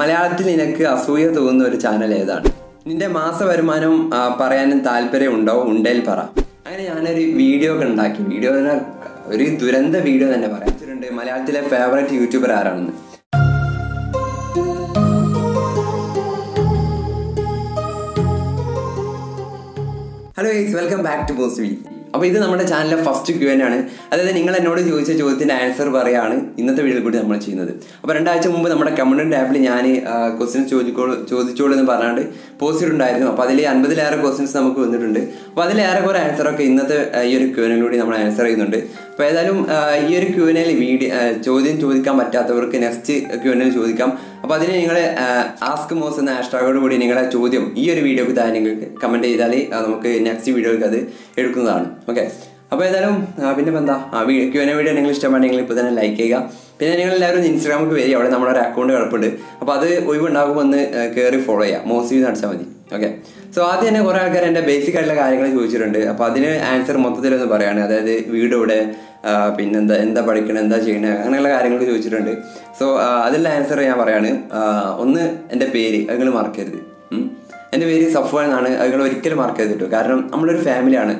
മലയാളത്തിൽ നിനക്ക് അസൂയ തോന്നുന്ന ഒരു ചാനൽ ഏതാണ്? നിന്റെ മാസ വരുമാനം പറയാനും താല്പര്യമുണ്ടോ ഉണ്ടേൽ പറ. അങ്ങനെ ഞാനൊരു വീഡിയോ ഒക്കെ ഉണ്ടാക്കി. വീഡിയോ ഒരു ദുരന്ത വീഡിയോ തന്നെ പറയാച്ചിട്ടുണ്ട് മലയാളത്തിലെ ഫേവറേറ്റ് യൂട്യൂബർ ആരാണെന്ന്. Hello welcome back to post V അപ്പോൾ ഇത് നമ്മുടെ ചാനലിലെ ഫസ്റ്റ് ക്യൂ ആണ്. അതായത് നിങ്ങൾ എന്നോട് ചോദിച്ച ചോദ്യത്തിന്റെ ആൻസർ പറയാണ് ഇന്നത്തെ വീഡിയോയിൽ കൂടി നമ്മൾ ചെയ്യുന്നത്. അപ്പോൾ രണ്ടാഴ്ച മുമ്പ് നമ്മുടെ കമ്മ്യൂണിറ്റി ആപ്പിൽ ഞാൻ ക്വസ്റ്റ്യൻസ് ചോദിക്കോളൂ ചോദിച്ചോളൂ എന്ന് പറഞ്ഞാണ്ട് പോസ്റ്റ് ചെയ്തിട്ടുണ്ടായിരുന്നു അപ്പോൾ അതിൽ അൻപതിലേറെ ക്വസ്റ്റ്യൻസ് നമുക്ക് വന്നിട്ടുണ്ട്. അപ്പോൾ അതിലേറെ കുറേ ആൻസറൊക്കെ ഇന്നത്തെ ഈ ഒരു ക്യൂനിലൂടെ നമ്മൾ ആൻസർ ചെയ്യുന്നുണ്ട്. അപ്പോൾ ഏതായാലും ഈ ഒരു ക്യൂനിൽ വീഡിയോ ചോദ്യം ചോദിക്കാൻ പറ്റാത്തവർക്ക് നെക്സ്റ്റ് ക്യൂനിൽ ചോദിക്കാം. അപ്പോൾ അതിന് നിങ്ങൾ ആസ്ക് മോസ് എന്ന ഹാഷ്ടാഗോട് കൂടി നിങ്ങളുടെ ചോദ്യം ഈ ഒരു വീഡിയോക്ക് താൻ നിങ്ങൾക്ക് കമന്റ് ചെയ്താൽ നമുക്ക് നെക്സ്റ്റ് വീഡിയോക്ക് അത് എടുക്കുന്നതാണ്. ഓക്കെ അപ്പോൾ ഏതായാലും പിന്നെ എന്താ ആ ക്യു എൻ വീഡിയോ നിങ്ങൾ ഇഷ്ടമാണെങ്കിൽ ഇപ്പോൾ തന്നെ ലൈക്ക് ചെയ്യുക. പിന്നെ നിങ്ങൾ എല്ലാവരും ഇൻസ്റ്റാഗ്രാമിൽ വരിക. അവിടെ നമ്മുടെ ഒരു അക്കൗണ്ട് കിടപ്പുണ്ട്. അപ്പോൾ അത് ഒഴിവുണ്ടാകുമെന്ന് കയറി ഫോളോ ചെയ്യുക. മോസ്റ്റ് ചെയ്ത് അടിച്ചാൽ മതി. ഓക്കെ സോ ആദ്യം തന്നെ കുറേ ആൾക്കാർ എന്റെ ബേസിക് ആയിട്ടുള്ള കാര്യങ്ങൾ ചോദിച്ചിട്ടുണ്ട്. അപ്പോൾ അതിന് ആൻസർ മൊത്തത്തിലൊന്ന് പറയാണ്. അതായത് വീട് ഇവിടെ പിന്നെന്താ എന്താ പഠിക്കണം എന്താ ചെയ്യണേ അങ്ങനെയുള്ള കാര്യങ്ങൾ ചോദിച്ചിട്ടുണ്ട്. സോ അതിലുള്ള ആൻസർ ഞാൻ പറയാണ്. ഒന്ന് എന്റെ പേര് അതുങ്ങൾ മറക്കരുത് എന്റെ പേര് സഫ്വാൻ എന്നാണ്. അതുങ്ങൾ ഒരിക്കലും മറക്കരുത് കേട്ടോ. കാരണം നമ്മളൊരു ഫാമിലിയാണ്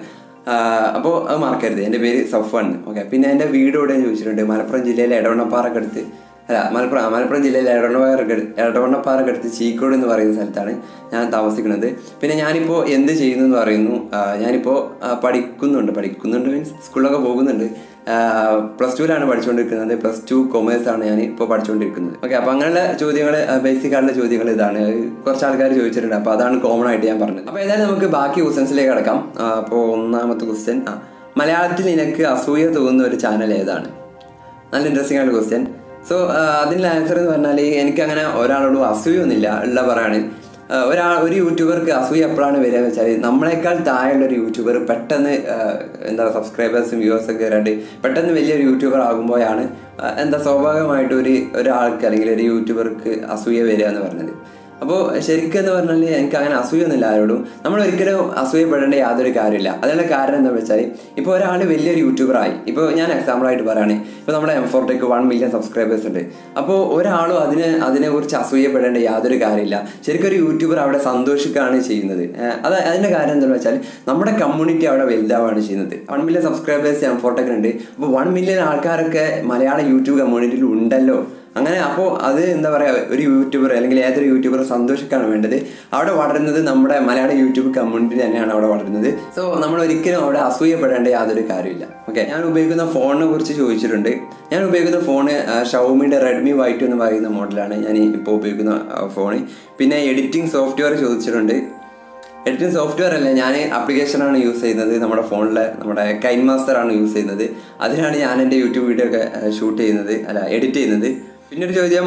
അപ്പോൾ അത് മറക്കരുത് എന്റെ പേര് സഫ്വാൻ. ഓക്കെ പിന്നെ എന്റെ വീട് ഇവിടെ ചോദിച്ചിട്ടുണ്ട്. മലപ്പുറം ജില്ലയിലെ എടവണ്ണപ്പാറക്കടുത്ത്. അല്ല മലപ്പുറം മലപ്പുറം മലപ്പുറം ജില്ലയിലെ എടവണ്ണപ്പാറക്കടുത്ത് എടവണ്ണപ്പാറക്കടുത്ത് ചീക്കോട് എന്ന് പറയുന്ന സ്ഥലത്താണ് ഞാൻ താമസിക്കുന്നത്. പിന്നെ ഞാനിപ്പോൾ എന്ത് ചെയ്യുന്നു എന്ന് പറയുന്നു ഞാനിപ്പോൾ പഠിക്കുന്നുണ്ട് പഠിക്കുന്നുണ്ട് മീൻസ് സ്കൂളിലൊക്കെ പോകുന്നുണ്ട്. പ്ലസ് ടുവിലാണ് പഠിച്ചുകൊണ്ടിരിക്കുന്നത് പ്ലസ് ടു കൊമേഴ്സ് ആണ് ഞാൻ ഇപ്പോൾ പഠിച്ചുകൊണ്ടിരിക്കുന്നത് ഓക്കെ അപ്പോൾ അങ്ങനെയുള്ള ചോദ്യങ്ങൾ ബേസിക് ആയിട്ടുള്ള ചോദ്യങ്ങൾ ഇതാണ്. കുറച്ച് ആൾക്കാർ ചോദിച്ചിട്ടുണ്ട് അപ്പോൾ അതാണ് കോമൺ ആയിട്ട് ഞാൻ പറഞ്ഞത്. അപ്പോൾ ഏതായാലും നമുക്ക് ബാക്കി ക്വസ്റ്റൻസിലേക്ക് കിടക്കാം. അപ്പോൾ ഒന്നാമത്തെ ക്വസ്റ്റ്യൻ ആ മലയാളത്തിൽ നിനക്ക് അസൂയ തോന്നുന്ന ഒരു ചാനൽ ഏതാണ്? നല്ല ഇൻട്രസ്റ്റിംഗ് ആയിട്ടുള്ള ക്വസ്റ്റ്യൻ സോ അതിന്റെ ആൻസർ എന്ന് പറഞ്ഞാൽ എനിക്കങ്ങനെ ഒരാളോടും അസൂയൊന്നുമില്ല. ഉള്ള പറയാണ്. ഒരാൾ ഒരു യൂട്യൂബർക്ക് അസൂയ എപ്പോഴാണ് വരിക എന്ന് വെച്ചാൽ നമ്മളെക്കാൾ താഴെയുള്ള ഒരു യൂട്യൂബർ പെട്ടെന്ന് ആ, എന്താ സബ്സ്ക്രൈബേഴ്സും വ്യൂവേഴ്സും കയറാണ്ട് പെട്ടെന്ന് വലിയൊരു യൂട്യൂബർ ആകുമ്പോഴാണ് എന്താ സ്വാഭാവികമായിട്ട് ഒരു ഒരാൾക്ക് അല്ലെങ്കിൽ ഒരു യൂട്യൂബർക്ക് അസൂയ വരിക എന്ന് പറഞ്ഞത്. അപ്പോൾ ശരിക്കും എന്ന് പറഞ്ഞാൽ എനിക്ക് അങ്ങനെ അസൂയൊന്നുമില്ല ആരോടും. നമ്മൾ ഒരിക്കലും അസൂയപ്പെടേണ്ട യാതൊരു കാര്യമില്ല. അതിനുള്ള കാരണം എന്താ വെച്ചാൽ ഇപ്പോൾ ഒരാൾ വലിയൊരു യൂട്യൂബറായി ഇപ്പോൾ ഞാൻ എക്സാമ്പിളായിട്ട് പറയുകയാണ് ഇപ്പോൾ നമ്മുടെ M four tech one million subscribers ഉണ്ട്. അപ്പോൾ ഒരാളും അതിന് അതിനെക്കുറിച്ച് അസൂയപ്പെടേണ്ട യാതൊരു കാര്യമില്ല. ശരിക്കും ഒരു യൂട്യൂബർ അവിടെ സന്തോഷിക്കുകയാണ് ചെയ്യുന്നത്. അത് അതിന്റെ കാര്യം എന്താണെന്ന് വെച്ചാൽ നമ്മുടെ കമ്മ്യൂണിറ്റി അവിടെ വലുതാവുകയാണ് ചെയ്യുന്നത്. വൺ മില്യൺ സബ്സ്ക്രൈബേഴ്സ് എം ഫോർട്ടേക്കുണ്ട് അപ്പോൾ വൺ മില്യൺ ആൾക്കാരൊക്കെ മലയാള യൂട്യൂബ് കമ്മ്യൂണിറ്റിയിൽ ഉണ്ടല്ലോ. അങ്ങനെ അപ്പോൾ അത് എന്താ പറയുക ഒരു യൂട്യൂബർ അല്ലെങ്കിൽ ഏതൊരു യൂട്യൂബർ സന്തോഷിക്കാണ് വേണ്ടത്. അവിടെ വളരുന്നത് നമ്മുടെ മലയാള യൂട്യൂബ് കമ്മ്യൂണിറ്റി തന്നെയാണ് അവിടെ വളരുന്നത്. സോ നമ്മൾ ഒരിക്കലും അവിടെ അസൂയപ്പെടേണ്ട യാതൊരു കാര്യമില്ല. ഓക്കെ ഞാൻ ഉപയോഗിക്കുന്ന ഫോണിനെ കുറിച്ച് ചോദിച്ചിട്ടുണ്ട്. ഞാൻ ഉപയോഗിക്കുന്ന ഫോണ് ഷൗമിയുടെ റെഡ്മി വൈ ടു എന്ന് പറയുന്ന മോഡലാണ് ഞാൻ ഇപ്പോൾ ഉപയോഗിക്കുന്ന ഫോൺ പിന്നെ എഡിറ്റിംഗ് സോഫ്റ്റ്വെയർ ചോദിച്ചിട്ടുണ്ട്. എഡിറ്റിംഗ് സോഫ്റ്റ്വെയർ അല്ല ഞാൻ ആപ്ലിക്കേഷനാണ് യൂസ് ചെയ്യുന്നത് നമ്മുടെ ഫോണിലെ നമ്മുടെ കൈൻ മാസ്റ്റർ ആണ് യൂസ് ചെയ്യുന്നത്. അതിനാണ് ഞാൻ എന്റെ യൂട്യൂബ് വീഡിയോ ഒക്കെ ഷൂട്ട് ചെയ്യുന്നത് അല്ല എഡിറ്റ് ചെയ്യുന്നത്. പിന്നെ ഒരു ചോദ്യം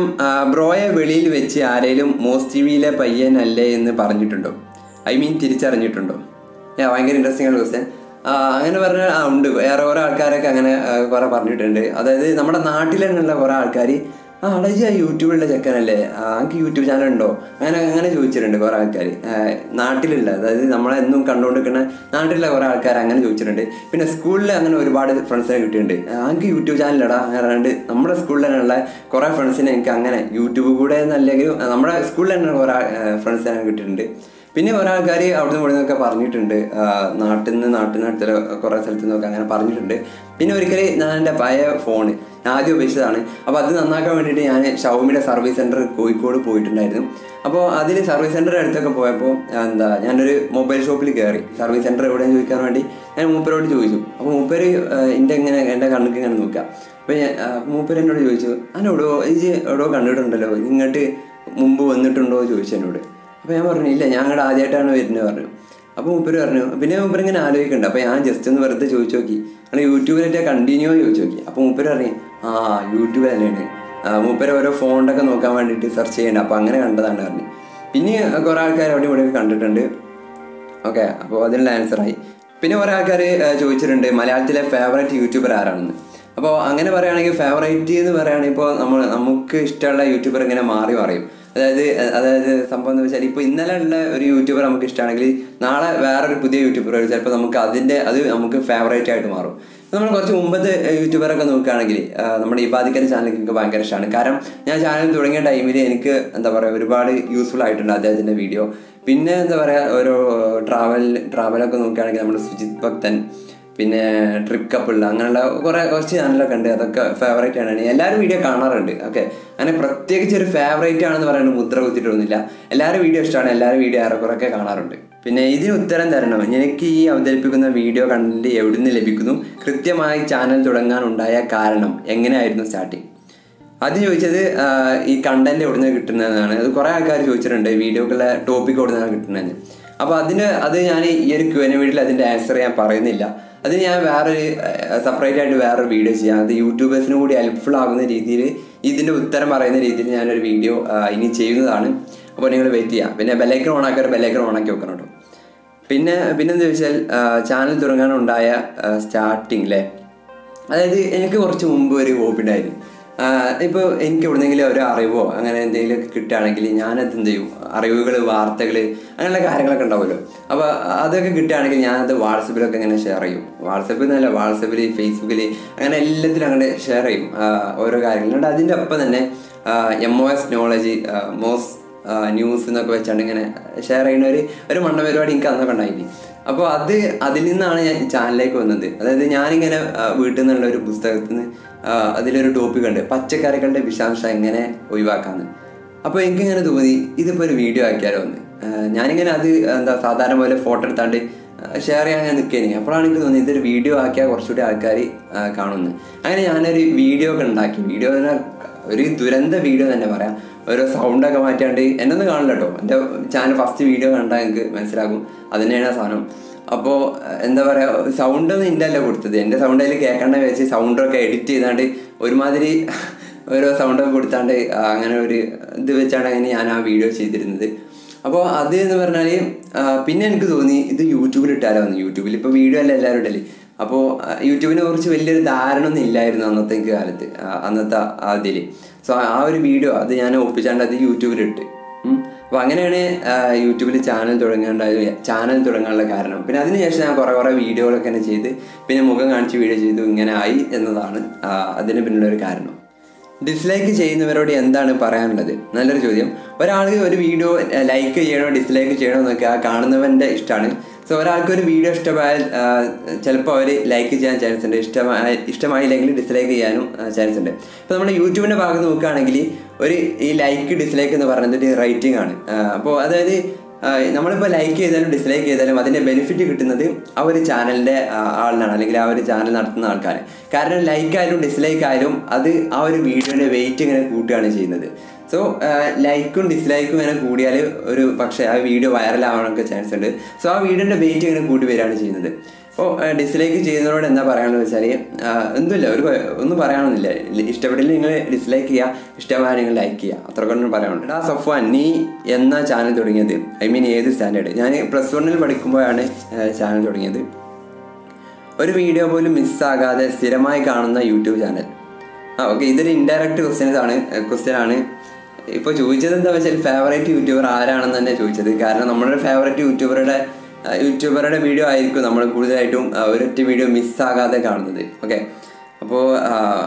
ബ്രോയെ വെളിയിൽ വെച്ച് ആരേലും മോസ് ടി വിയിലെ പയ്യനല്ലേ എന്ന് പറഞ്ഞിട്ടുണ്ടോ? ഐ മീൻ തിരിച്ചറിഞ്ഞിട്ടുണ്ടോ? ഞാൻ ഭയങ്കര ഇൻട്രസ്റ്റിംഗ് ആണ് ക്വസ്റ്റ്യൻ അങ്ങനെ പറഞ്ഞാൽ ആ ഉണ്ട്. വേറെ ഓരോ ആൾക്കാരൊക്കെ അങ്ങനെ കുറെ പറഞ്ഞിട്ടുണ്ട്. അതായത് നമ്മുടെ നാട്ടിൽ തന്നെയുള്ള കുറേ ആൾക്കാർ ആ അളജി ആ യൂട്യൂബിലുള്ള ചെക്കനല്ലേ? എനിക്ക് യൂട്യൂബ് ചാനൽ ഉണ്ടോ അങ്ങനെ അങ്ങനെ ചോദിച്ചിട്ടുണ്ട് കുറേ ആൾക്കാർ നാട്ടിലുള്ള അതായത് നമ്മളെ എന്നും കണ്ടുകൊണ്ടിരിക്കുന്ന നാട്ടിലുള്ള കുറേ ആൾക്കാർ അങ്ങനെ ചോദിച്ചിട്ടുണ്ട്. പിന്നെ സ്കൂളിൽ അങ്ങനെ ഒരുപാട് ഫ്രണ്ട്സിനെ കിട്ടിയിട്ടുണ്ട്. എനിക്ക് യൂട്യൂബ് ചാനലടാ അങ്ങനെ പറഞ്ഞിട്ട് നമ്മുടെ സ്കൂളിൽ തന്നെയുള്ള കുറേ ഫ്രണ്ട്സിനെ എനിക്ക് അങ്ങനെ യൂട്യൂബ് കൂടെ എന്നല്ലെങ്കിലും നമ്മുടെ സ്കൂളിൽ തന്നെ കുറേ ഫ്രണ്ട്സിനെ കിട്ടിയിട്ടുണ്ട്. പിന്നെ ഒരാൾക്കാർ അവിടുന്ന് ഇവിടെ നിന്നൊക്കെ പറഞ്ഞിട്ടുണ്ട് നാട്ടിൽ നിന്ന് അടുത്ത കുറേ സ്ഥലത്തു നിന്നൊക്കെ അങ്ങനെ പറഞ്ഞിട്ടുണ്ട്. പിന്നെ ഒരിക്കൽ ഞാൻ എന്റെ പഴയ ഫോൺ ആദ്യം ഉപയോഗിച്ചതാണ്. അപ്പോൾ അത് നന്നാക്കാൻ വേണ്ടിയിട്ട് ഞാൻ ഷൗമിയുടെ സർവീസ് സെന്റർ കോഴിക്കോട് പോയിട്ടുണ്ടായിരുന്നു. അപ്പോൾ അതിൽ സർവീസ് സെന്ററിന്റെ അടുത്തൊക്കെ പോയപ്പോൾ എന്താ ഞാനൊരു മൊബൈൽ ഷോപ്പിൽ കയറി സർവീസ് സെന്റർ എവിടെയെന്ന് ചോദിക്കാൻ വേണ്ടി ഞാൻ മൂപ്പരോട് ചോദിച്ചു. അപ്പോൾ മൂപ്പര് എന്റെ ഇങ്ങനെ എന്റെ കണ്ണുക്ക് ഇങ്ങനെ നോക്കുക അപ്പോൾ ഞാൻ മൂപ്പര് എന്നോട് ചോദിച്ചു അതിനോടോ ഇത് എവിടെയോ കണ്ടിട്ടുണ്ടല്ലോ? ഇങ്ങോട്ട് മുമ്പ് വന്നിട്ടുണ്ടോ? ചോദിച്ചു എന്നോട്. അപ്പോൾ ഞാൻ പറഞ്ഞു ഇല്ല ഞാൻ അങ്ങോട്ട് ആദ്യമായിട്ടാണ് വരുന്നത് പറഞ്ഞു. അപ്പോൾ മൂപ്പര് പറഞ്ഞു പിന്നെ മൂപ്പര് ഇങ്ങനെ ആലോചിക്കുന്നുണ്ട് അപ്പോൾ ഞാൻ ജസ്റ്റ് ഒന്ന് വെറുതെ ചോദിച്ചു നോക്കി. അങ്ങനെ യൂട്യൂബിലൊക്കെ കണ്ടിന്യൂ ചോദിച്ചു നോക്കി. അപ്പോൾ മൂപ്പര് പറഞ്ഞു ആ യൂട്യൂബ് തന്നെയാണ്. മൂപ്പര് ഓരോ ഫോണിലൊക്കെ നോക്കാൻ വേണ്ടിയിട്ട് സെർച്ച് ചെയ്യണ്ട അപ്പോൾ അങ്ങനെ കണ്ടതാണ് പറഞ്ഞു. പിന്നെ കുറേ ആൾക്കാർ അവിടെ ഇവിടെ കണ്ടിട്ടുണ്ട്. ഓക്കെ അപ്പോൾ അതിനുള്ള ആൻസറായി പിന്നെ കുറേ ആൾക്കാർ ചോദിച്ചിട്ടുണ്ട് മലയാളത്തിലെ ഫേവറേറ്റ് യൂട്യൂബർ ആരാണെന്ന്. അപ്പോൾ അങ്ങനെ പറയുകയാണെങ്കിൽ ഫേവറേറ്റ് എന്ന് പറയുകയാണെങ്കിൽ ഇപ്പോൾ നമ്മൾ നമുക്ക് ഇഷ്ടമുള്ള യൂട്യൂബർ ഇങ്ങനെ മാറി മറിയും. അതായത് അതായത് സംഭവം എന്ന് വെച്ചാൽ ഇപ്പോൾ ഇന്നലെ ഉള്ള ഒരു യൂട്യൂബർ നമുക്ക് ഇഷ്ടമാണെങ്കിൽ നാളെ വേറൊരു പുതിയ യൂട്യൂബർ വരും ചിലപ്പോൾ നമുക്ക് അതിന്റെ അത് നമുക്ക് ഫേവറേറ്റ് ആയിട്ട് മാറും. നമ്മൾ കുറച്ച് മുമ്പത്തെ യൂട്യൂബറൊക്കെ നോക്കുകയാണെങ്കിൽ നമ്മുടെ ബാധിക്കുന്ന ചാനൽ എനിക്ക് ഭയങ്കര ഇഷ്ടമാണ് കാരണം ഞാൻ ചാനൽ തുടങ്ങിയ ടൈമിൽ എനിക്ക് എന്താ പറയുക ഒരുപാട് യൂസ്ഫുൾ ആയിട്ടുണ്ട് അദ്ദേഹത്തിന്റെ വീഡിയോ പിന്നെ എന്താ പറയുക ഓരോ ട്രാവൽ ട്രാവലൊക്കെ നോക്കുകയാണെങ്കിൽ നമ്മുടെ സുജിത് ഭക്തൻ പിന്നെ ട്രിപ്പ് കപ്പിൾ അങ്ങനെയുള്ള കുറേ കുറച്ച് ചാനലൊക്കെ ഉണ്ട്. അതൊക്കെ ഫേവറേറ്റ് ആണ്. എല്ലാവരും വീഡിയോ കാണാറുണ്ട്. ഓക്കെ അങ്ങനെ പ്രത്യേകിച്ച് ഒരു ഫേവറേറ്റ് ആണെന്ന് പറയുന്നത് മുദ്ര കുത്തിയിട്ടൊന്നുമില്ല എല്ലാവരും വീഡിയോ ഇഷ്ടമാണ്. എല്ലാവരും വീഡിയോ ഏറെക്കുറൊക്കെ കാണാറുണ്ട്. പിന്നെ ഇതിന് ഉത്തരം തരണം. എനിക്ക് ഈ അവതരിപ്പിക്കുന്ന വീഡിയോ കണ്ടന്റ് നിന്ന് ലഭിക്കുന്നു? കൃത്യമായി ചാനൽ തുടങ്ങാനുണ്ടായ കാരണം എങ്ങനെയായിരുന്നു സ്റ്റാർട്ടിങ് അത് ചോദിച്ചത് ഈ കണ്ടന്റ് എവിടെ നിന്ന് കിട്ടുന്നതാണ് അത് കുറേ ആൾക്കാർ ചോദിച്ചിട്ടുണ്ട്. വീഡിയോക്കുള്ള ടോപ്പിക് എവിടെ നിന്നാണ് കിട്ടുന്നതെന്ന്. അപ്പോൾ അതിന് അത് ഞാൻ ഈ ഒരു എൻ വീഡിയോയിൽ അതിന്റെ ആൻസർ ഞാൻ പറയുന്നില്ല. അത് ഞാൻ വേറൊരു സെപ്പറേറ്റ് ആയിട്ട് വേറൊരു വീഡിയോ ചെയ്യാം. അത് യൂട്യൂബേഴ്സിന് കൂടി ഹെൽപ്ഫുൾ ആകുന്ന രീതിയിൽ ഇതിന്റെ ഉത്തരം പറയുന്ന രീതിയിൽ ഞാനൊരു വീഡിയോ ഇനി ചെയ്യുന്നതാണ്. അപ്പോൾ നിങ്ങൾ വെയിറ്റ് ചെയ്യാം. പിന്നെ ബെലൈക്കൺ ഓണാക്കി ബെലൈക്കൺ ഓണാക്കി വെക്കണം കേട്ടോ. പിന്നെ പിന്നെന്താ വെച്ചാൽ ചാനൽ തുടങ്ങാനുണ്ടായ സ്റ്റാർട്ടിങ് അല്ലേ അതായത് എനിക്ക് കുറച്ച് മുമ്പ് ഒരു ഹോബി ഉണ്ടായിരുന്നു. ഇപ്പോൾ എനിക്ക് എവിടെന്നെങ്കിലും ഒരു അറിവോ അങ്ങനെ എന്തെങ്കിലുമൊക്കെ കിട്ടുകയാണെങ്കിൽ ഞാനത് എന്ത് ചെയ്യും? അറിവുകൾ വാർത്തകൾ അങ്ങനെയുള്ള കാര്യങ്ങളൊക്കെ ഉണ്ടാവുമല്ലോ. അപ്പോൾ അതൊക്കെ കിട്ടുകയാണെങ്കിൽ ഞാനത് വാട്സപ്പിലൊക്കെ ഇങ്ങനെ ഷെയർ ചെയ്യും. വാട്സപ്പിൽ നിന്നല്ല വാട്സപ്പിൽ ഫേസ്ബുക്കിൽ അങ്ങനെ എല്ലാത്തിലും അങ്ങനെ ഷെയർ ചെയ്യും. ഓരോ കാര്യങ്ങളും അതിന്റെ ഒപ്പം തന്നെ എം ഒ എസ് നോളജ് മോസ് ന്യൂസ് എന്നൊക്കെ വെച്ചാണ്ട് ഇങ്ങനെ ഷെയർ ചെയ്യുന്ന ഒരു ഒരു മണ്ണ പരിപാടി എനിക്ക് അന്നൊക്കെ ഉണ്ടായിരുന്നു അപ്പോൾ അത് അതിൽ നിന്നാണ് ഞാൻ ചാനലിലേക്ക് വന്നത്. അതായത് ഞാനിങ്ങനെ വീട്ടിൽ നിന്നുള്ള ഒരു പുസ്തകത്തിൽ നിന്ന് അതിലൊരു ടോപ്പിക് ഉണ്ട്. പച്ചക്കറികളുടെ വിഷാംശം എങ്ങനെ ഒഴിവാക്കാന്ന്. അപ്പോൾ എനിക്കിങ്ങനെ തോന്നി ഇതിപ്പോൾ ഒരു വീഡിയോ ആക്കിയാലോ എന്ന്. ആ, ഞാനിങ്ങനെ അത് എന്താ സാധാരണ പോലെ ഫോട്ടോ എടുത്താണ്ട് ഷെയർ ചെയ്യാൻ ഞാൻ നിൽക്കുകയാണ് അപ്പോഴാണ് എനിക്ക് തോന്നിയത് ഇതൊരു വീഡിയോ ആക്കിയാൽ കുറച്ചുകൂടി ആൾക്കാർ കാണുന്നു അങ്ങനെ ഞാനൊരു വീഡിയോ ഒക്കെ ഉണ്ടാക്കി. വീഡിയോ ഒരു ദുരന്ത വീഡിയോ തന്നെ പറയാം. ഓരോ സൗണ്ടൊക്കെ മാറ്റാണ്ട് എന്നെ കാണില്ല കേട്ടോ. എന്റെ ചാനൽ ഫസ്റ്റ് വീഡിയോ കണ്ടാൽ എനിക്ക് മനസ്സിലാകും. അത് തന്നെയാണ് ആ സാധനം. അപ്പോൾ എന്താ പറയുക സൗണ്ട് ഒന്നും എന്റെ അല്ല കൊടുത്തത്? എന്റെ സൗണ്ട് അതിൽ കേൾക്കണ്ട വെച്ച് സൗണ്ടൊക്കെ എഡിറ്റ് ചെയ്താണ്ട് ഒരുമാതിരി ഓരോ സൗണ്ടൊക്കെ കൊടുത്താണ്ട് അങ്ങനെ ഒരു ഇത് വെച്ചാണ് അങ്ങനെ ഞാൻ ആ വീഡിയോ ചെയ്തിരുന്നത്. അപ്പോൾ അത് എന്ന് പറഞ്ഞാൽ പിന്നെ എനിക്ക് തോന്നി ഇത് യൂട്യൂബിൽ ഇട്ടാലോ യൂട്യൂബിൽ ഇപ്പോൾ വീഡിയോ അല്ല എല്ലാവരും ഇടൽ അപ്പോൾ യൂട്യൂബിനെ കുറിച്ച് വലിയൊരു ധാരണ ഒന്നും ഇല്ലായിരുന്നു അന്നത്തെ കാലത്ത് അന്നത്തെ അതിൽ സോ ആ ഒരു വീഡിയോ അത് ഞാൻ ഒപ്പിച്ചാണ്ട് അത് യൂട്യൂബിലിട്ട്. അപ്പോൾ അങ്ങനെയാണ് യൂട്യൂബിൽ ചാനൽ തുടങ്ങേണ്ടത് ചാനൽ തുടങ്ങാനുള്ള കാരണം. പിന്നെ അതിനുശേഷം ഞാൻ കുറേ കുറേ വീഡിയോകളൊക്കെ തന്നെ ചെയ്ത് പിന്നെ മുഖം കാണിച്ച് വീഡിയോ ചെയ്തു ഇങ്ങനെ ആയി എന്നതാണ് അതിന് അതിന് ഒരു കാരണം. ഡിസ്ലൈക്ക് ചെയ്യുന്നവരോട് എന്താണ് പറയാനുള്ളത്? നല്ലൊരു ചോദ്യം. ഒരാൾക്ക് ഒരു വീഡിയോ ലൈക്ക് ചെയ്യണോ ഡിസ്ലൈക്ക് ചെയ്യണോ എന്നൊക്കെ ആ കാണുന്നവന്റെ ഇഷ്ടമാണ് സോ ഒരാൾക്ക് ഒരു വീഡിയോ ഇഷ്ടമായാൽ ചിലപ്പോൾ അവർ ലൈക്ക് ചെയ്യാൻ ചാൻസ് ഉണ്ട്. ഇഷ്ടമായ ഇഷ്ടമായില്ലെങ്കിൽ ഡിസ്ലൈക്ക് ചെയ്യാനും ചാൻസ് ഉണ്ട്. ഇപ്പോൾ നമ്മുടെ യൂട്യൂബിന്റെ ഭാഗത്ത് നോക്കുകയാണെങ്കിൽ ഒരു ഈ ലൈക്ക് ഡിസ്ലൈക്ക് എന്ന് പറയുന്നത് ഒരു റേറ്റിംഗ് ആണ്. അപ്പോൾ അതായത് നമ്മളിപ്പോൾ ലൈക്ക് ചെയ്താലും ഡിസ്ലൈക്ക് ചെയ്താലും അതിന്റെ ബെനിഫിറ്റ് കിട്ടുന്നത് ആ ഒരു ചാനലിന്റെ ആളിനാണ്. അല്ലെങ്കിൽ ആ ഒരു ചാനൽ നടത്തുന്ന ആൾക്കാർ കാരണം ലൈക്ക് ആയാലും ഡിസ്ലൈക്ക് ആയാലും അത് ആ ഒരു വീഡിയോയുടെ വെയിറ്റ് ഇങ്ങനെ കൂട്ടുകയാണ് ചെയ്യുന്നത്. സോ ലൈക്കും ഡിസ്ലൈക്കും ഇങ്ങനെ കൂടിയാൽ ഒരു പക്ഷേ ആ വീഡിയോ വൈറലാവാനൊക്കെ ചാൻസ് ഉണ്ട്. സോ ആ വീഡിയോന്റെ വെയിറ്റ് ഇങ്ങനെ കൂട്ടി വരികയാണ് ചെയ്യുന്നത്. അപ്പോൾ ഡിസ്ലൈക്ക് ചെയ്യുന്നതിനോട് എന്താ പറയാണെന്ന് വെച്ചാൽ എന്തുമില്ല ഒരു ഒന്നും പറയാനൊന്നുമില്ല. ഇഷ്ടപ്പെട്ടില്ല നിങ്ങൾ ഡിസ്ലൈക്ക് ചെയ്യുക ഇഷ്ടമായ നിങ്ങൾ ലൈക്ക് ചെയ്യുക. അത്രക്കൊന്നും പറയാനുണ്ട് ആ സഫ്വാൻ നീ എന്ന ചാനൽ തുടങ്ങിയത്? ഐ മീൻ ഏത് സ്റ്റാൻഡേർഡ് ഞാൻ പ്ലസ് വണ്ണിൽ പഠിക്കുമ്പോഴാണ് ചാനൽ തുടങ്ങിയത്. ഒരു വീഡിയോ പോലും മിസ്സാകാതെ സ്ഥിരമായി കാണുന്ന യൂട്യൂബ് ചാനൽ ആ ഓക്കെ ഇതൊരു ഇൻഡയറക്റ്റ് ക്വസ്റ്റ്യൻസ് ആണ് ക്വസ്റ്റ്യൻ ആണ്. ഇപ്പോൾ ചോദിച്ചത് എന്താ വെച്ചാൽ ഫേവറേറ്റ് യൂട്യൂബർ ആരാണെന്ന് തന്നെ ചോദിച്ചത്. കാരണം നമ്മുടെ ഫേവറേറ്റ് യൂട്യൂബറുടെ യൂട്യൂബറുടെ വീഡിയോ ആയിരിക്കും നമ്മൾ കൂടുതലായിട്ടും ഒരൊറ്റ വീഡിയോ മിസ്സാകാതെ കാണുന്നത്. ഓക്കെ അപ്പോൾ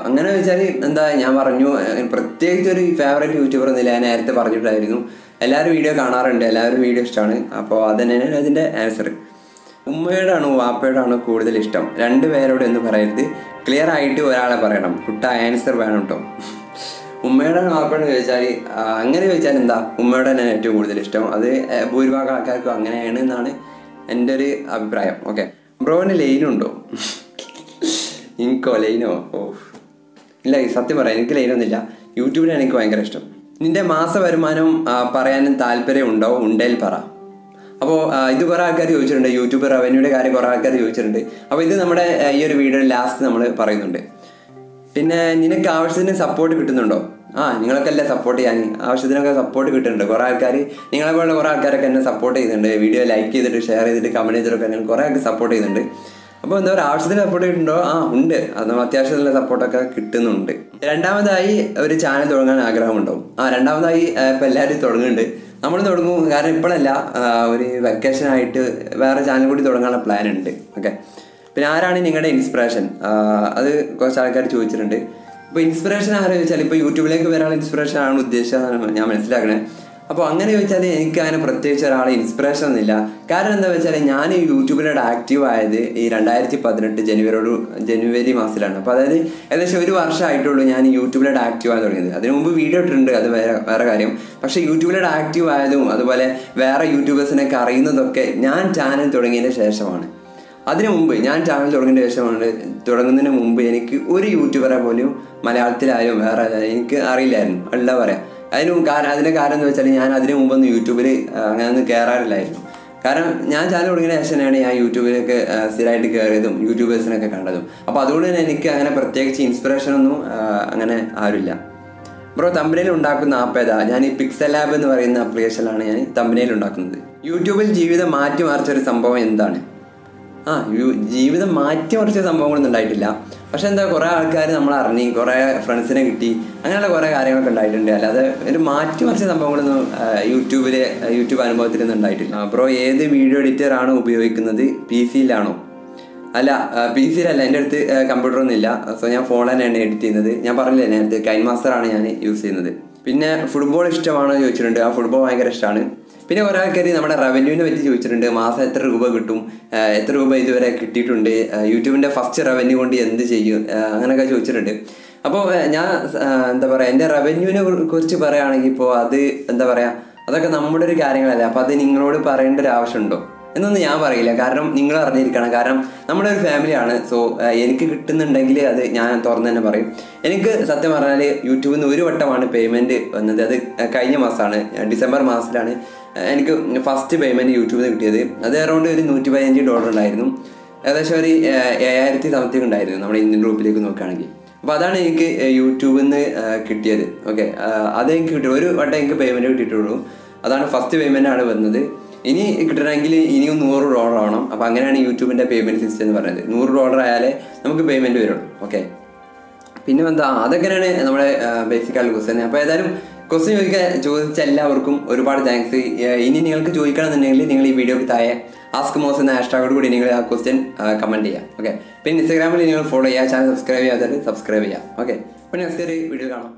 അങ്ങനെ വെച്ചാൽ എന്താ ഞാൻ പറഞ്ഞു പ്രത്യേകിച്ച് ഒരു ഫേവറേറ്റ് യൂട്യൂബർ എന്നില്ല ഞാൻ നേരത്തെ പറഞ്ഞിട്ടായിരുന്നു എല്ലാവരും വീഡിയോ കാണാറുണ്ട്. എല്ലാവരും വീഡിയോ ഇഷ്ടമാണ് അപ്പോൾ അത് തന്നെയാണ് അതിന്റെ ആൻസർ ഉമ്മയോടാണോ വാപ്പയോടാണോ കൂടുതൽ ഇഷ്ടം? രണ്ട് പേരോട് എന്ന് പറയരുത്. ക്ലിയർ ആയിട്ട് ഒരാളെ പറയണം. കുട്ട ആൻസർ വേണം കേട്ടോ ഉമ്മയോടാണ് വാപ്പയോട് ചോദിച്ചാൽ അങ്ങനെ ചോദിച്ചാൽ എന്താ? ഉമ്മയുടെ തന്നെ ഏറ്റവും കൂടുതൽ ഇഷ്ടം. അത് ഭൂരിഭാഗം ആൾക്കാർക്കും അങ്ങനെയാണ് എന്നാണ് എന്റെ ഒരു അഭിപ്രായം. ഓക്കെ ബ്രോന് ലൈനുണ്ടോ എനിക്കോ? ലൈനോ? ഓ. ഇല്ല സത്യം പറയാം എനിക്ക് ലൈനൊന്നുമില്ല യൂട്യൂബിലാണ് എനിക്ക് ഭയങ്കര ഇഷ്ടം. നിന്റെ മാസ വരുമാനം പറയാനും താല്പര്യം ഉണ്ടോ? ഉണ്ടേൽ പറ. അപ്പോൾ ഇത് കുറേ ആൾക്കാർ ചോദിച്ചിട്ടുണ്ട് യൂട്യൂബ് റവന്യൂയുടെ കാര്യം കുറേ ആൾക്കാർ ചോദിച്ചിട്ടുണ്ട്. അപ്പോൾ ഇത് നമ്മുടെ ഈ ഒരു വീഡിയോ ലാസ്റ്റ് നമ്മൾ പറയുന്നുണ്ട്. പിന്നെ നിനക്ക് ആവശ്യത്തിന് സപ്പോർട്ട് കിട്ടുന്നുണ്ടോ? ആ നിങ്ങളൊക്കെ സപ്പോർട്ട് ചെയ്യാൻ. ആവശ്യത്തിനൊക്കെ സപ്പോർട്ട് കിട്ടുന്നുണ്ട്. കുറേ ആൾക്കാർ നിങ്ങളെ പോലുള്ള കുറേ ആൾക്കാരൊക്കെ എന്നെ സപ്പോർട്ട് ചെയ്യുന്നുണ്ട്. വീഡിയോ ലൈക്ക് ചെയ്തിട്ട് ഷെയർ ചെയ്തിട്ട് കമന്റ് ചെയ്തിട്ടൊക്കെ അങ്ങനെ കുറേ ആൾക്ക് സപ്പോർട്ട് ചെയ്യുന്നുണ്ട്. അപ്പോൾ എന്താ പറയുക ആവശ്യത്തിന് സപ്പോർട്ട് കിട്ടുന്നുണ്ടോ? ആ ഉണ്ട്. അത് അത്യാവശ്യത്തിലുള്ള സപ്പോർട്ടൊക്കെ കിട്ടുന്നുണ്ട്. രണ്ടാമതായി ഒരു ചാനൽ തുടങ്ങാൻ ആഗ്രഹമുണ്ടോ ആ രണ്ടാമതായി ഇപ്പം എല്ലാവരും തുടങ്ങുന്നുണ്ട്. നമ്മൾ തുടങ്ങും. കാരണം ഇപ്പോഴല്ല ഒരു വെക്കേഷൻ ആയിട്ട് വേറെ ചാനൽ കൂടി തുടങ്ങാനുള്ള പ്ലാൻ ഉണ്ട്. ഓക്കെ പിന്നെ ആരാണ് നിങ്ങളുടെ ഇൻസ്പിറേഷൻ അത് കുറച്ച് ആൾക്കാർ ചോദിച്ചിട്ടുണ്ട്. ഇപ്പോൾ ഇൻസ്പിറേഷൻ ആരാ ചോദിച്ചാൽ ഇപ്പോൾ യൂട്യൂബിലേക്ക് വരാൻ ഇൻസ്പിറേഷൻ ആണ് ഉദ്ദേശിച്ചതാണ് ഞാൻ മനസ്സിലാക്കണേ. അപ്പോൾ അങ്ങനെ ചോദിച്ചാൽ എനിക്ക് അങ്ങനെ പ്രത്യേകിച്ച് ഒരാളെ ഇൻസ്പിറേഷൻ ഒന്നുമില്ല. കാരണം എന്താ വെച്ചാൽ ഞാൻ യൂട്യൂബിലൂടെ ആക്റ്റീവ് ആയത് ഈ രണ്ടായിരത്തി പതിനെട്ട് ജനുവരിയോട് ജനുവരി മാസത്തിലാണ്. അപ്പോൾ അതായത് ഏകദേശം ഒരു വർഷമായിട്ടുള്ളൂ ഞാൻ യൂട്യൂബിലൂടെ ആക്റ്റീവ് ആയി തുടങ്ങിയത്. അതിനു മുമ്പ് വീഡിയോ ഇട്ടിട്ടുണ്ട് അത് വേറെ വേറെ കാര്യം. പക്ഷേ യൂട്യൂബിലൂടെ ആക്റ്റീവ് ആയതും അതുപോലെ വേറെ യൂട്യൂബേഴ്സിനൊക്കെ അറിയുന്നതൊക്കെ ഞാൻ ചാനൽ തുടങ്ങിയതിന് ശേഷമാണ്. അതിനു മുമ്പ് ഞാൻ ചാനൽ തുടങ്ങിയ ശേഷമാണ് തുടങ്ങുന്നതിന് മുമ്പ് എനിക്ക് ഒരു യൂട്യൂബറെ പോലും മലയാളത്തിലായാലും വേറെ എനിക്ക് അറിയില്ലായിരുന്നു. അല്ല പറയാം? അതിന് കാരണം അതിന്റെ കാരണം എന്ന് വെച്ചാൽ ഞാൻ അതിനു മുമ്പൊന്നും യൂട്യൂബിൽ അങ്ങനെ ഒന്നും കയറാറില്ലായിരുന്നു കാരണം ഞാൻ ചാനൽ തുടങ്ങിയ ശേഷമാണ് ഞാൻ യൂട്യൂബിലൊക്കെ സ്ഥിരമായിട്ട് കയറിയതും യൂട്യൂബേഴ്സിനൊക്കെ കണ്ടതും. അപ്പോൾ അതുകൊണ്ട് തന്നെ എനിക്ക് അങ്ങനെ പ്രത്യേകിച്ച് ഇൻസ്പിറേഷനൊന്നും അങ്ങനെ ആരുമില്ല. ബ്രോ തമ്പനയിൽ ഉണ്ടാക്കുന്ന ആപ്പ് ഏതാ? ഞാൻ ഈ പിക്സൽ ആപ്പ് എന്ന് പറയുന്ന ആപ്ലിക്കേഷനിലാണ് ഞാൻ തമ്പനയിൽ ഉണ്ടാക്കുന്നത്. യൂട്യൂബിൽ ജീവിതം മാറ്റിമറിച്ച ഒരു സംഭവം എന്താണ്? ആ ജീവിതം മാറ്റിമറിച്ച സംഭവങ്ങളൊന്നും ഉണ്ടായിട്ടില്ല. പക്ഷെ എന്താ കുറേ ആൾക്കാർ നമ്മൾ അറിഞ്ഞു കുറേ ഫ്രണ്ട്സിനെ കിട്ടി അങ്ങനെയുള്ള കുറേ കാര്യങ്ങളൊക്കെ ഉണ്ടായിട്ടുണ്ട്. അല്ലാതെ ഒരു മാറ്റിമറിച്ച സംഭവങ്ങളൊന്നും യൂട്യൂബിൽ യൂട്യൂബ് യൂട്യൂബ് അനുഭവത്തിലൊന്നും ഉണ്ടായിട്ടില്ല. ബ്രോ ഏത് വീഡിയോ എഡിറ്റർ ആണ് ഉപയോഗിക്കുന്നത്? പി സിയിലാണോ? അല്ല പി സിയിലല്ല എന്റെ അടുത്ത് കമ്പ്യൂട്ടർ ഒന്നും ഇല്ല. സോ ഞാൻ ഫോണിൽ തന്നെയാണ് എഡിറ്റ് ചെയ്യുന്നത്. ഞാൻ പറഞ്ഞില്ലേ നേരത്തെ കൈൻ മാസ്റ്റർ ആണ് ഞാൻ യൂസ് ചെയ്യുന്നത്. പിന്നെ ഫുട്ബോൾ ഇഷ്ടമാണോ ചോദിച്ചിട്ടുണ്ട്. ആ ഫുട്ബോൾ ഭയങ്കര ഇഷ്ടമാണ്. പിന്നെ കുറേ ആൾക്കാർ നമ്മുടെ റവന്യൂവിനെ പറ്റി ചോദിച്ചിട്ടുണ്ട് മാസം എത്ര രൂപ കിട്ടും എത്ര രൂപ ഇതുവരെ കിട്ടിയിട്ടുണ്ട് യൂട്യൂബിന്റെ ഫസ്റ്റ് റവന്യൂ കൊണ്ട് എന്ത് ചെയ്യും അങ്ങനെയൊക്കെ ചോദിച്ചിട്ടുണ്ട്. അപ്പോൾ ഞാൻ എന്താ പറയുക എന്റെ റവന്യൂവിനെ കുറിച്ച് പറയുകയാണെങ്കിൽ ഇപ്പോൾ അത് എന്താ പറയുക അതൊക്കെ നമ്മുടെ ഒരു കാര്യങ്ങളല്ലേ അപ്പോൾ അത് നിങ്ങളോട് പറയേണ്ട ഒരു ആവശ്യമുണ്ടോ? എന്നൊന്നും ഞാൻ പറയില്ല. കാരണം നിങ്ങൾ അറിഞ്ഞിരിക്കണം. കാരണം നമ്മുടെ ഒരു ഫാമിലിയാണ് സോ എനിക്ക് കിട്ടുന്നുണ്ടെങ്കിൽ അത് ഞാൻ തുറന്ന് തന്നെ പറയും. എനിക്ക് സത്യം പറഞ്ഞാൽ യൂട്യൂബിൽ നിന്ന് ഒരു വട്ടമാണ് പേയ്മെന്റ് വന്നത്. അത് കഴിഞ്ഞ മാസമാണ് ഡിസംബർ മാസത്തിലാണ് എനിക്ക് ഫസ്റ്റ് പേയ്മെന്റ് യൂട്യൂബിൽ നിന്ന് കിട്ടിയത്. അത് അറൗണ്ട് ഒരു നൂറ്റി പതിനഞ്ച് ഡോളർ ഉണ്ടായിരുന്നു. ഏകദേശം ഒരു ഏഴായിരത്തി സംതിങ് ഉണ്ടായിരുന്നു നമ്മുടെ ഇന്ത്യൻ ഗ്രൂപ്പിലേക്ക് നോക്കുകയാണെങ്കിൽ. അപ്പോൾ അതാണ് എനിക്ക് യൂട്യൂബിൽ നിന്ന് കിട്ടിയത്. ഓക്കെ അത് എനിക്ക് കിട്ടി ഒരു വട്ടം എനിക്ക് പേയ്മെന്റ് കിട്ടിയിട്ടുള്ളൂ. അതാണ് ഫസ്റ്റ് പേയ്മെന്റ് ആണ് വന്നത്. ഇനി കിട്ടണമെങ്കിൽ ഇനിയും നൂറ് ഡോളർ ആവണം. അപ്പോൾ അങ്ങനെയാണ് യൂട്യൂബിന്റെ പേയ്മെന്റ് സിസ്റ്റം എന്ന് പറയുന്നത്. നൂറ് ഡോളർ ആയാലേ നമുക്ക് പേയ്മെന്റ് വരുള്ളൂ. ഓക്കെ പിന്നെ എന്താ അതൊക്കെയാണ് നമ്മുടെ ബേസിക് ആയിട്ടുള്ള ക്വസ്റ്റ്യൻ അപ്പോൾ ഏതായാലും ക്വസ്റ്റ്യൻ ചോദിക്കാൻ ചോദിച്ച എല്ലാവർക്കും ഒരുപാട് താങ്ക്സ് ഇനി നിങ്ങൾക്ക് ചോദിക്കണമെന്നുണ്ടെങ്കിൽ നിങ്ങൾ ഈ വീഡിയോക്ക് താഴെ ആസ്ക് മോസ് എന്ന ഹാഷ്ടാഗോട് കൂടി നിങ്ങൾ ആ ക്വസ്റ്റ്യൻ കമന്റ് ചെയ്യാം. ഓക്കെ പിന്നെ ഇൻസ്റ്റാഗ്രാമിൽ നിങ്ങൾ ഫോളോ ചെയ്യുക ചാനൽ സബ്സ്ക്രൈബ് ചെയ്യാത്തവർ സബ്സ്ക്രൈബ് ചെയ്യാം ഓക്കെ അപ്പോൾ നെക്സ്റ്റ് ഒരു വീഡിയോ കാണാം.